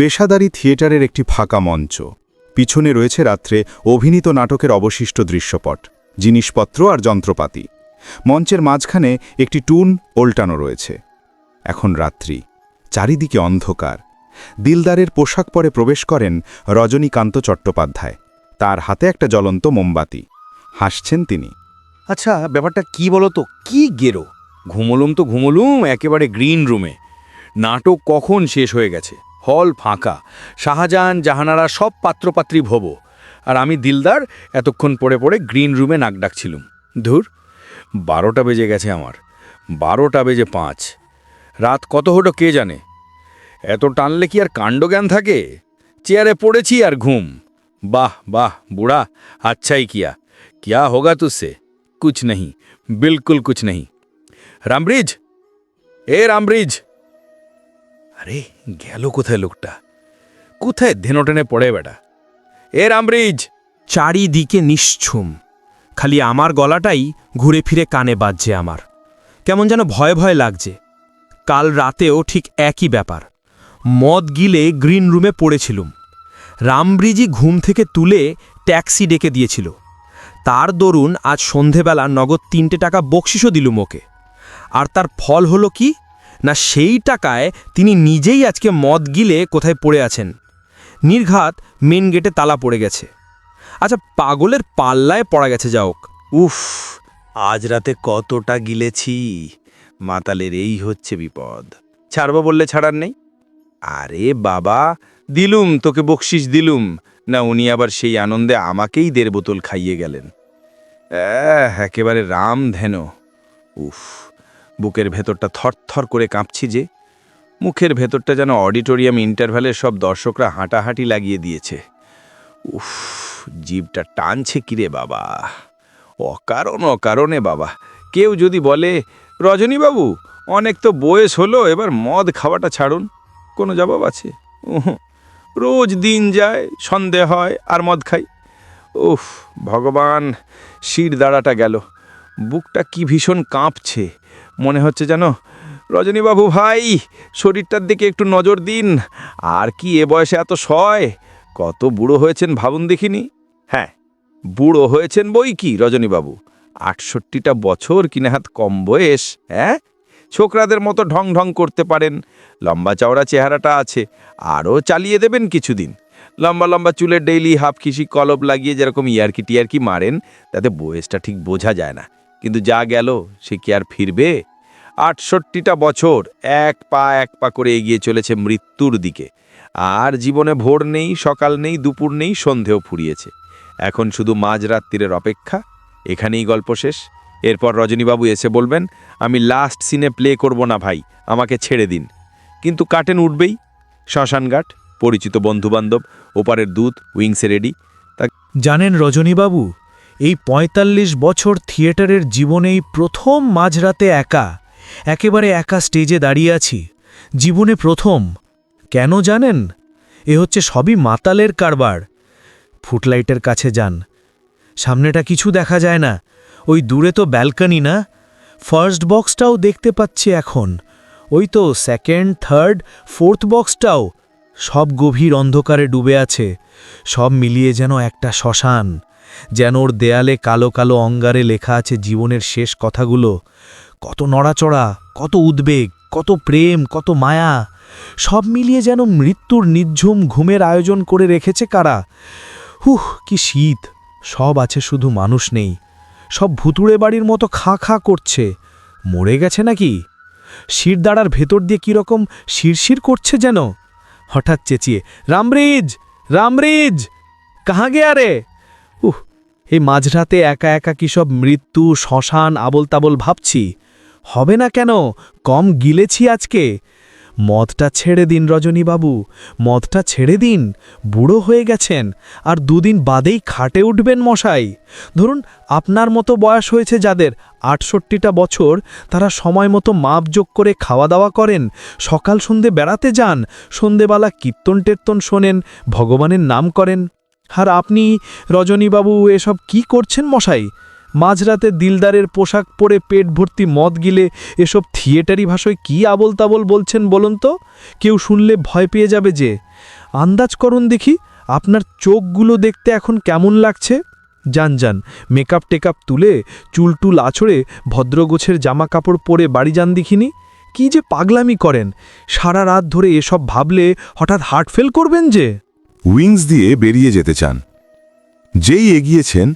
পেশাদারি থিয়েটারের একটি ফাঁকা মঞ্চ। পিছনে রয়েছে রাত্রে অভিনীত নাটকের অবশিষ্ট দৃশ্যপট, জিনিসপত্র আর যন্ত্রপাতি। মঞ্চের মাঝখানে একটি টুন ওল্টানো রয়েছে। এখন রাত্রি, চারিদিকে অন্ধকার। দিলদারের পোশাক পরে প্রবেশ করেন রজনীকান্ত চট্টোপাধ্যায়। তার হাতে একটা জ্বলন্ত মোমবাতি। হাসছেন তিনি। আচ্ছা ব্যাপারটা কি তো কি গেরো? ঘুমলুম তো ঘুমলুম, একেবারে গ্রিন রুমে নাটক কখন শেষ হয়ে গেছে? হল ফাঁকা। শাহজাহান, জাহানারা সব পাত্রপাত্রী ভব। আর আমি দিলদার, এতক্ষণ পড়ে পড়ে গ্রিন রুমে নাক ডাকছিলুম। ধুর, বারোটা বেজে গেছে আমার। বারোটা বেজে পাঁচ। রাত কত হলো কে জানে? এত টানলে কি আর কাণ্ডজ্ঞান থাকে? চেয়ারে পড়েছি আর ঘুম। বাহ বাহ, বুড়া, আচ্ছাই কিয়া। কিয়া হোগা তুসে? কুছ নেই বিলকুল কুছ নেই রামব্রিজ? এ রামব্রিজ! আরে, গেল কোথায় লোকটা? কোথায় ধেনো টেনে পড়ে বেটা? এ রামব্রিজ! চারিদিকে নিশ্ছুম খালি আমার গলাটাই ঘুরে ফিরে কানে বাজছে আমার। কেমন যেন ভয় ভয় লাগছে। কাল রাতেও ঠিক একই ব্যাপার। মদ গিলে গ্রিন রুমে পড়েছিলুম। রামব্রিজি ঘুম থেকে তুলে ট্যাক্সি ডেকে দিয়েছিল। তার দরুন আজ সন্ধেবেলা নগদ তিনটে টাকা বকশিসও দিলুম ওকে। আর তার ফল হলো কি? না সেই টাকায় তিনি নিজেই আজকে মদ গিলে কোথায় পড়ে আছেন। নির্ঘাত মেন গেটে তালা পড়ে গেছে। আচ্ছা পাগলের পাল্লায় পড়া গেছে যাওক উফ, আজ রাতে কতটা গিলেছি। মাতালের এই হচ্ছে বিপদ। ছাড়বো বললে ছাড়ার নেই? আরে বাবা, দিলুম, তোকে বকশিস দিলুম। না, উনি আবার সেই আনন্দে আমাকেই দেড় বোতল খাইয়ে গেলেন। একেবারে রাম ধেন উফ বুকের ভেতরটা থরথর করে কাঁপছি যে, মুখের ভেতরটা যেন অডিটোরিয়াম ইন্টারভ্যালের সব দর্শকরা হাঁটাহাঁটি লাগিয়ে দিয়েছে। উফ, জিভটা টানছে কিরে বাবা। অকারণ, অকারণে বাবা। কেউ যদি বলে রজনীবাবু অনেক তো বয়স হলো, এবার মদ খাওয়াটা ছাড়ুন। কোনো জবাব আছে। রোজ দিন যায়, সন্ধে হয়, আর মদ খাই। উফ, ভগবান, শির দাঁড়াটা গেল। বুকটা কি ভীষণ কাঁপছে। মনে হচ্ছে যেন, রজনীবাবু ভাই, শরীরটার দিকে একটু নজর দিন। আর কি এ বয়সে এত সয়? কত বুড়ো হয়েছেন ভাবুন দেখিনি? হ্যাঁ বুড়ো হয়েছেন বই কি, রজনীবাবু? আটষট্টিটা বছর কিনে হাত কম বয়স হ্যাঁ? ছোকরাদের মতো ঢং ঢং করতে পারেন। লম্বা চওড়া চেহারাটা আছে, আরও চালিয়ে দেবেন কিছুদিন। লম্বা লম্বা চুলের ডেইলি হাফ খিসি কলব লাগিয়ে যেরকম ইয়ারকি টিয়ারকি মারেন, তাতে বয়সটা ঠিক বোঝা যায় না। কিন্তু যা গেল, সে কি আর ফিরবে? আটষট্টিটা বছর এক পা এক পা করে এগিয়ে চলেছে মৃত্যুর দিকে। আর জীবনে ভোর নেই, সকাল নেই, দুপুর নেই, সন্ধেও ফুরিয়েছে। এখন শুধু মাঝরাত্রিরের অপেক্ষা, এখানেই গল্প শেষ। এরপর রজনীবাবু এসে বলবেন, আমি লাস্ট সিনে প্লে করব না ভাই, আমাকে ছেড়ে দিন। কিন্তু কাটেন উঠবেই। শ্মশানঘাট, পরিচিত বন্ধুবান্ধব, ওপারের দুধ উইংসে রেডি। তা জানেন রজনীবাবু, এই ৪৫ বছর থিয়েটারের জীবনেই প্রথম মাঝরাতে একা। একেবারে একা স্টেজে দাঁড়িয়ে আছি। জীবনে প্রথম। কেন জানেন? এ হচ্ছে সবই মাতালের কারবার। ফুটলাইটের কাছে যান। সামনেটা কিছু দেখা যায় না। ওই দূরে তো ব্যালকনি না? ফার্স্ট বক্সটাও দেখতে পাচ্ছি এখন। ওই তো সেকেন্ড, থার্ড, ফোর্থ বক্সটাও। সব গভীর অন্ধকারে ডুবে আছে। সব মিলিয়ে যেন একটা শ্মশান। যেন ওর দেয়ালে কালো কালো অঙ্গারে লেখা আছে জীবনের শেষ কথাগুলো। কত নড়াচড়া, কত উদ্বেগ, কত প্রেম, কত মায়া। সব মিলিয়ে যেন মৃত্যুর নির্ঝুম ঘুমের আয়োজন করে রেখেছে কারা? হুহ, কি শীত। সব আছে শুধু মানুষ নেই। সব ভুতুড়ে বাড়ির মতো খা খা করছে। মরে গেছে নাকি? শিরদাঁড়ার ভেতর দিয়ে কীরকম শিরশির করছে যেন? হঠাৎ চেঁচিয়ে রামরিজ রামরিজ কাহা গে আরে? উহ, এই মাঝরাতে একা একা কি সব মৃত্যু, শ্মশান আবল তাবল ভাবছি। হবে না কেন? কম গিলেছি আজকে। মদটা ছেড়ে দিন রজনীবাবু, মদটা ছেড়ে দিন। বুড়ো হয়ে গেছেন, আর দুদিন বাদেই খাটে উঠবেন মশাই। ধরুন আপনার মতো বয়স হয়েছে যাদের আটষট্টিটা বছর, তারা সময় মতো মাপযোগ করে খাওয়া দাওয়া করেন, সকাল সন্ধে বেড়াতে যান, সন্ধেবেলা কীর্তন টের্তন শোনেন, ভগবানের নাম করেন। আর আপনি রজনীবাবু, এসব কি করছেন মশাই? মাঝরাতে দিলদারের পোশাক পরে পেট ভর্তি মদ গিলে এসব থিয়েটারি ভাষায় কি আবল তাবল বলছেন বলুন তো? কেউ শুনলে ভয় পেয়ে যাবে যে, আন্দাজ করুন দেখি, আপনার চোখগুলো দেখতে এখন কেমন লাগছে? যান যান মেকআপ টেকআপ তুলে চুল টুল আছড়ে ভদ্রগোছের জামা কাপড় পরে বাড়ি যান দেখিনি? কি যে পাগলামি করেন, সারা রাত ধরে এসব ভাবলে হঠাৎ হার্ট ফেল করবেন যে? উইংস দিয়ে বেরিয়ে যেতে চান। যেই এগিয়েছেন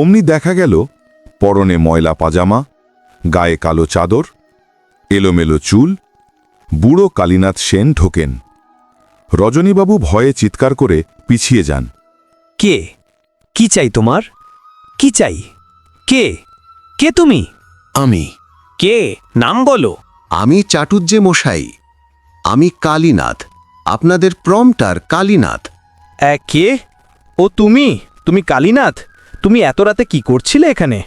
অমনি দেখা গেল পরনে ময়লা পাজামা গায়ে কালো চাদর এলোমেলো চুল বুড়ো কালীনাথ সেন ঢোকেন। রজনীবাবু ভয়ে চিৎকার করে পিছিয়ে যান। কে? কি চাই তোমার? কি চাই? কে? কে তুমি? আমি। কে? নাম বলো। আমি চাটুজ্জে মশাই। আমি কালীনাথ। আপনাদের প্রমটার কালীনাথ। এ, কে? ও তুমি? তুমি কালীনাথ? তুমি এত রাতে কি করছিলে এখানে?